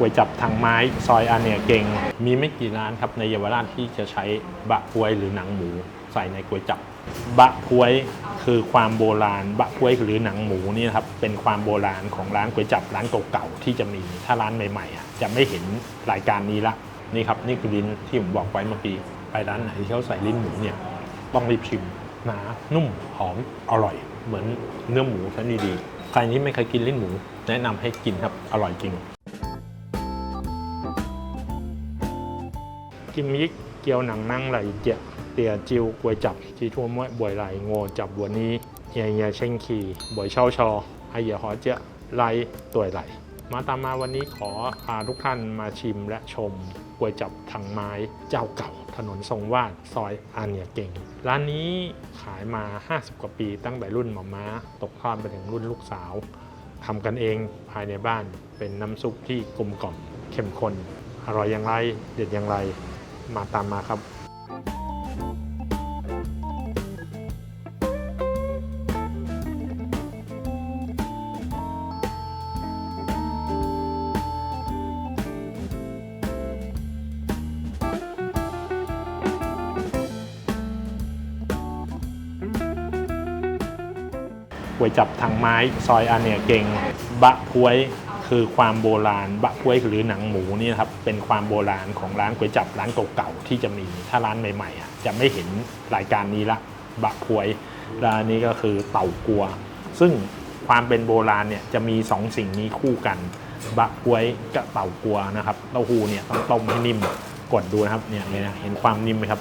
ก๋วยจับทางไม้ซอยอาเนียเก่งมีไม่กี่ร้านครับในเยาวราชที่จะใช้บะพวยหรือหนังหมู ใส่ในก๋วยจับบะพวยคือความโบราณ บะพวยหรือหนังหมูนี่นะครับเป็นความโบราณของร้านก๋วยจับร้านเก่าๆที่จะมีถ้าร้านใหม่ๆอะจะไม่เห็นรายการนี้ละนี่ครับนี่คือลิ้นที่ผมบอกไว้เมื่อกี้ไปร้านไหนที่เขาใส่ลิ้นหมูเนี่ยต้องรีบชิมหนานุ่มหอมอร่อย เหมือนเนื้อหมูชั้นดีๆใครที่ไม่เคยกินลิ้นหมู แนะนำให้กินครับอร่อยจริง Kim Yích kêu nàng năng lại dạ tìa chiêu quay chập chỉ thua mỗi buổi lại ngồi chập buổi ní nhẹ nhẹ sinh kỳ buổi sau cho hay giờ họ จะไล่ตัวไหลมาตามมาวันนี้ขอพาทุกท่านมาชิมและชมก๋วยจับทางไม้เจ้าเก่า ถนนทรงวาดซอยอาเนียเก่ง ร้านนี้ขายมา 50 กว่าปีตั้งแต่รุ่นหมาม้า ตกทอดไปถึงรุ่นลูกสาวทำกันเองภายในบ้านเป็นน้ำซุปที่กลมกล่อมเข้มข้นอร่อยอย่างไร เด็ดอย่างไร มาตามมาครับก๋วยจับทางไม้ ซอยอาเนียเก่ง บะพวย คือความโบราณบะพวยหรือหนังหมูนี่นะครับเป็นความโบราณของร้านก๋วยจับร้านเก่าๆที่จะมีถ้าร้านใหม่ๆอะจะไม่เห็นรายการนี้ละบะพวยร้านนี้ก็คือเต่ากัว ซึ่งความเป็นโบราณเนี่ยจะมีสองสิ่งนี้คู่กันบะพวยกับเต่ากัวนะครับเต้าหู้เนี่ยต้องต้มให้นิ่มกดดูนะครับเนี่ยเนี่ยเห็นความนิ่มไหมครับ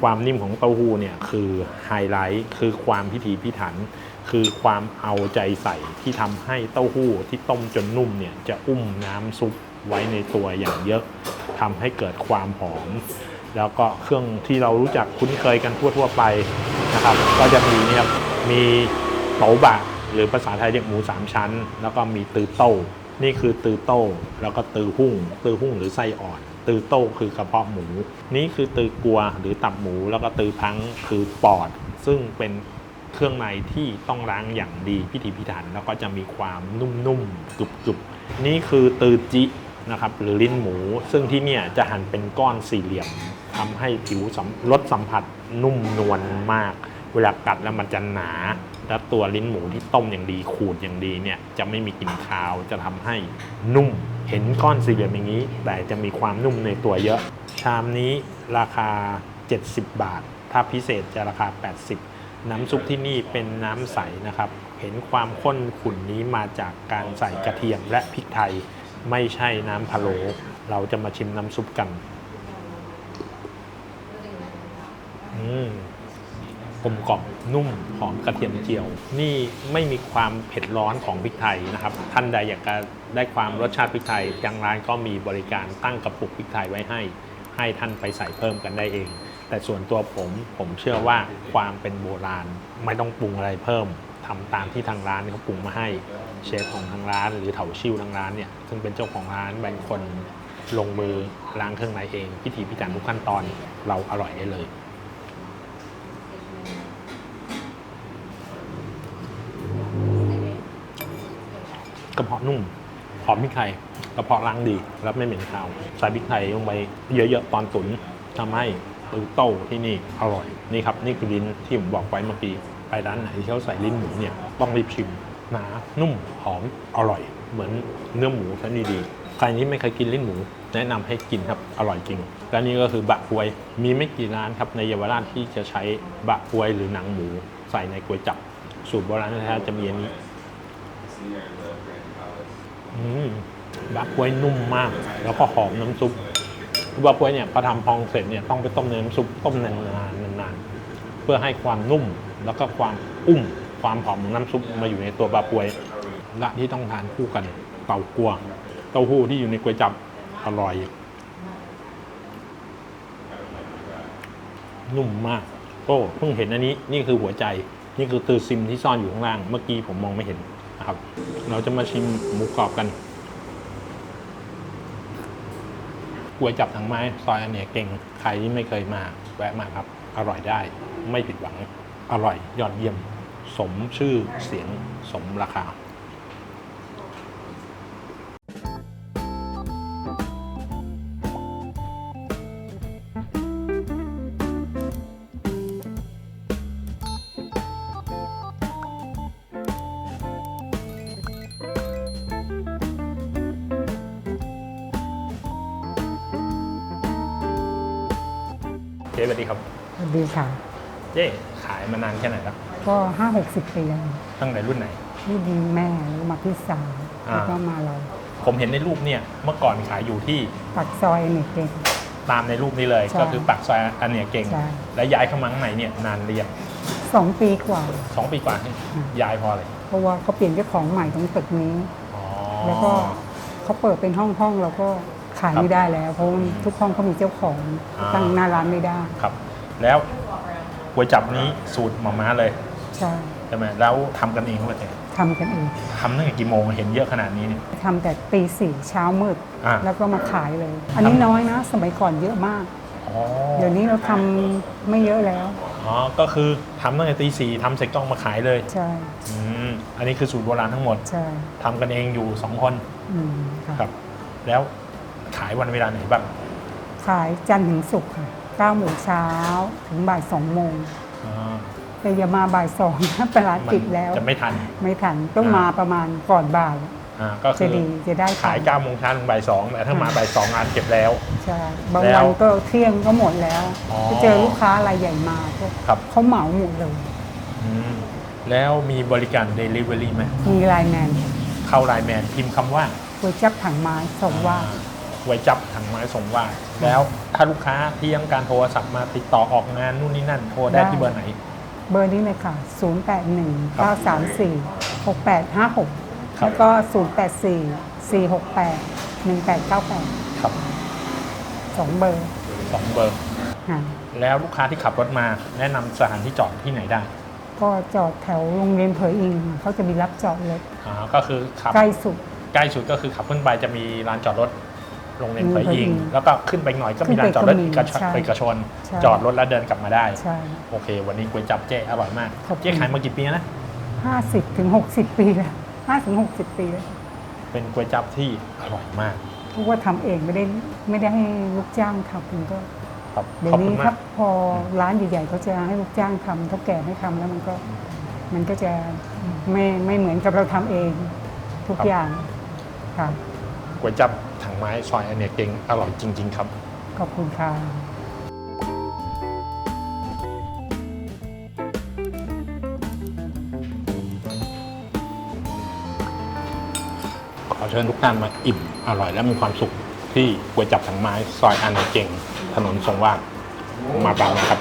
ความนิ่มของเต้าหู้เนี่ยคือไฮไลท์คือความพิถีพิถัน คือความเอาใจใส่ที่ทำให้เต้าหู้ที่ต้มจนนุ่มเนี่ยจะอุ้มน้ำซุปไว้ในตัวอย่างเยอะทำให้เกิดความหอม แล้วก็เครื่องที่เรารู้จักคุ้นเคยกันทั่วๆไปนะครับ ก็จะมีเนี่ยมีโตบะหรือภาษาไทยเรียกหมูสามชั้น แล้วก็มีตือโต้นี่คือตือโต้แล้วก็ตือหุ่ง ตือหุ่งหรือไส้อ่อน ตือโต้คือกระเพาะหมู นี่คือตือกัวหรือตับหมู แล้วก็ตือพังคือปอด ซึ่งเป็น เครื่องในที่ต้องล้างอย่างดีพิถีพิถัน แล้วก็จะมีความนุ่มๆกรุบๆ นี่คือตือจินะครับหรือลิ้นหมู ซึ่งที่เนี่ยจะหั่นเป็นก้อนสี่เหลี่ยมทำให้ผิวสัมรสสัมผัสนุ่มนวลมาก เวลากัดแล้วมันจะหนา แล้วตัวลิ้นหมูที่ต้มอย่างดีขูดอย่างดีเนี่ยจะไม่มีกลิ่นคาวจะทำให้นุ่มเห็นก้อนสี่เหลี่ยมอย่างนี้ แต่จะมีความนุ่มในตัวเยอะ ชามนี้ราคา 70 บาท ถ้าพิเศษจะราคา 80 น้ำซุปที่นี่เป็นน้ำใสนะครับ เห็นความข้นขุ่นนี้มาจากการใส่กระเทียมและพริกไทย ไม่ใช่น้ำพะโล้เราจะมาชิมน้ำซุปกัน อืมกลมกล่อมนุ่มหอมกระเทียมเจียว นี่ไม่มีความเผ็ดร้อนของพริกไทยนะครับ ท่านใดอยากจะได้ความรสชาติพริกไทยทางร้านก็มีบริการตั้งกระปุกพริกไทยไว้ให้ ให้ท่านไปใส่เพิ่มกันได้เอง แต่ส่วนตัวผมผมเชื่อว่าความเป็นโบราณไม่ต้องปรุงอะไรเพิ่มทำตามที่ทางร้านเขาปรุงมาให้เชฟของทางร้าน หรือเถาชิวทางร้านเนี่ยซึ่งเป็นเจ้าของร้านเป็นคนลงมือล้างเครื่องในเองพิถีพิถันทุกขั้นตอนเราอร่อยได้เลยกระเพาะนุ่มหอมพริกไทยกระเพาะล้างดีแล้วไม่เหม็นคาว ใส่พริกไทยลงไปเยอะๆตอนตุ๋นทำให้ ตือโต้ที่นี่อร่อยนี่ครับนี่คือลิ้นที่ผมบอกไว้เมื่อกี้ไปร้านไหนที่เขาใส่ลิ้นหมูเนี่ยต้องรีบชิมหนานุ่มหอมอร่อย เหมือนเนื้อหมูชั้นดีๆใครที่ไม่เคยกินลิ้นหมู แนะนำให้กินครับอร่อยจริงและนี่ก็คือบะพวยมีไม่กี่ร้านครับในเยาวราชที่จะใช้บะพวยหรือหนังหมู ใส่ในก๋วยจับสูตรโบราณแท้ๆจะมีอันนี้บะกล้วยนุ่มมาก แล้วก็หอมน้ำซุป บะกล้วยเนี่ยพอทำพองเสร็จเนี่ยต้องไปต้มในน้ำซุปต้มนานๆนานๆเพื่อให้ความนุ่มแล้วก็ความอุ้มความหอมของน้ำซุปมาอยู่ในตัวบะกล้วยและที่ต้องทานคู่กันเป่ากัวเต้าหู้ที่อยู่ในก๋วยจับอร่อยนุ่มมากโอ้เพิ่งเห็นอันนี้นี่คือหัวใจ นี่คือตือซิมที่ซ่อนอยู่ข้างล่าง เมื่อกี้ผมมองไม่เห็นนะครับ เราจะมาชิมหมูกรอบกัน ก๋วยจับทางไม้ซอยอันเนียเก่งใครที่ไม่เคยมา แวะมาครับ อร่อยได้ ไม่ผิดหวัง อร่อยยอดเยี่ยม สมชื่อเสียงสมราคา จ๊สวัสดีครับสวัสดีค่ะ เจ๊ขายมานานแค่ไหนแล้วก็ห้าหกสิบปีแล้วตั้งแต่รุ่นไหนพี่ดีแม่แล้วมาพี่สาวอ่า แล้วก็มาเราผมเห็นในรูปเนี่ยเมื่อก่อนขายอยู่ที่ปักซอยเนกเก่งตามในรูปนี้เลย ใช่ก็คือปากซอยอันเนียเก่ง ใช่ และย้ายเข้ามาข้างในเนี่ยนานเรียงสองปีกว่า สองปีกว่านี่อืม ย้ายเพออะไรเพราะว่าเขาเปลี่ยนเจ้าของใหม่ตรงตึกนี้ อ๋อแล้วก็เขาเปิดเป็นห้องห้องๆเราก็ ขายครับไม่ได้แล้ว เพราะว่าทุกห้องเขามีเจ้าของอ่าตั้งหน้าร้านไม่ได้ครับ แล้วก๋วยจับนี้สูตรหมาม่าเลยใช่ใช่ไหมแล้วทำกันเองป่ะเจ๊ทำกันเองทำตั้งแต่กี่โมงเห็นเยอะขนาดนี้เนี่ยทำแต่ตีสี่เช้ามืดอ่าแล้วก็มาขายเลย อันนี้ทำน้อยนะ สมัยก่อนเยอะมากอ๋อเดี๋ยวนี้เราทำไม่เยอะแล้วอ๋อก็คือทำตั้งแต่ตีสี่ทำเสร็จก็เอามาขายเลยใช่อืมอันนี้คือสูตรโบราณทั้งหมดใช่ทำกันเองอยู่สองคนอืมค่ะครับ แล้ว ขายวันเวลาไหนบ้างขายจันทร์ถึงศุกร์ค่ะ9โมงเช้าถึงบ่าย2โมงอ่าแต่อย่ามาบ่ายสองนะเป็นร้านมันปิดแล้ว จะไม่ทัน ไม่ทันต้องอ่าม มาประมาณก่อนบ่ายอ่าก็คืจะอดีจะได้ขาย9ก้าโมงเช้าถึงบ่ายสองแต่ถ้ามาบ่ายสองงานเก็บแล้ว ใช่บางแล้วัวนก็เที่ยงก็หมดแล้วอ๋อจะเจอลูกค้ารายใหญ่มาก็ครับเขาเหมาหมดเลย อืมแล้วมีบริการ Delivery ไหมมีไลน์แมนเข้าไลน์แมนพิมพ์คำว่า ก๋วยจับถังไม้ส่งว่าอ่ ไว้จับถังไม้ส่งว่า แล้วถ้าลูกค้าที่ต้องการโทรศัพท์มาติดต่อออกงานนู่นนี่นั่นโทรได้ได้ที่เบอร์ไหน เบอร์นี้เลยค่ะ 0 8 1 9 3 4 6 8 5 6ครับแล้วก็ 0 8 4 4 6 8 1 8 9 8 ครับ2เบอร์สองเบอร์ ค่ะแล้วลูกค้าที่ขับรถมาแนะนำสถานที่จอดที่ไหนได้ก็จอดแถวโรงเรียนเผยอิงเขาจะมีรับจอดรถอ่าก็คือขับใกล้สุด ใกล้สุดก็คือขับขึ้นไปจะมีลานจอดรถ โรงเรียนอืมเผยอิงเผยอิง แล้วก็ขึ้นไปหน่อยก็มีลานจอดรถขึ้นไปก็มีเอกชนใช่เอกชนใช่จอดรถแล้วเดินกลับมาได้ใช่โอเค วันนี้ก๋วยจับเจ๊อร่อยมากขอบคุณเจ๊ขายมากี่ปีแล้วนะ50ถึง60ปีแล้ว5ถึง60ปีแล้วเป็นก๋วยจับที่อร่อยมากเพราะว่าทำเองไม่ได้ไม่ได้ให้ลูกจ้างทำมันก็ครับเดี๋ยขอบวคุนี้ณมาถ้ากพอร้านใหญ่ๆเขาจะให้ลูกจ้างทำเท่าแก่ให้ทำแล้วมันก็มันก็จะไม่ไม่เหมือนกับเราทำเองทุกอย่างค่ะก๋วยจับถัง ไม้ซอยอเนกเกงอร่อยจริง ๆ ครับ ขอบคุณค่ะขอเชิญทุกท่านมาอิ่มอร่อยและมีความสุขที่ก๋วยจับถังไม้ซอยอเนกเกงถนนทรงวาดมาบางนะครับ